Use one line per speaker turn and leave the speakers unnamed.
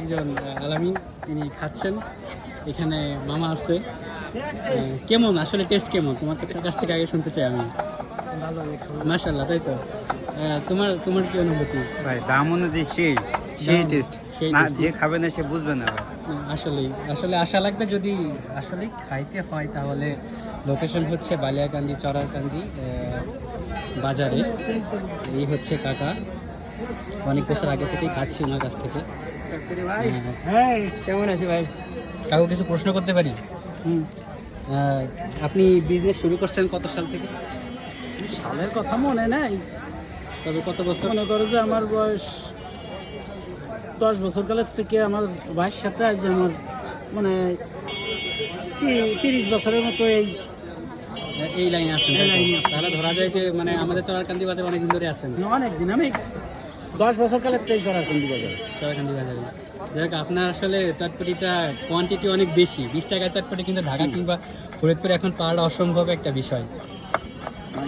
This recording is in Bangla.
একজন আলামিন তিনি খাচ্ছেন। এখানে মামা আছে। কেমন? আসলে টেস্ট কেমন? তোমার কাছ থেকে আগে শুনতে চাই আমি। মাশাল্লাহ তাই তো? তোমার তোমার কি অনুভূতি?
ভাই দাম অনুযায়ী সেই সেই টেস্ট
সেই
না। যে খাবে না সে বুঝবে না
আসলেই। আসলে আশা লাগবে যদি আসলে খাইতে হয় তাহলে লোকেশন হচ্ছে বালিয়াকান্দি চরারকান্দি আহ, বাজারে। এই হচ্ছে কাকা। অনেক বছর আগে থেকেই খাচ্ছি ওনার কাছ থেকে। হ্যাঁ।
হ্যাঁ। কেমন আছে ভাই?
কাকু কিছু প্রশ্ন করতে পারি? আপনি বিজনেস শুরু করছেন কত সাল থেকে?
সালের কথা মনে নাই।
তবে কত বছর?
মনে করো যে আমার বয়স দশ বছর কালের থেকে আমার ভাইয়ের সাথে আজ আমার মানে তিরিশ বছরের মতো এই
এই লাইনে আছেন
আছি।
তাহলে ধরা যায় যে মানে আমাদের চরারকান্দি বাজার অনেকদিন ধরে আছেন।
অনেক দিন আমি দশ বছর কালে তেইশ হাজার বাজারে।
চরারকান্দি বাজারে। যাক আপনার আসলে চটপটিটা কোয়ান্টিটি অনেক বেশি। বিশ টাকা চটপটি কিন্তু ঢাকা কিংবা ফরিদপুরে এখন পাওয়াটা অসম্ভব একটা বিষয়।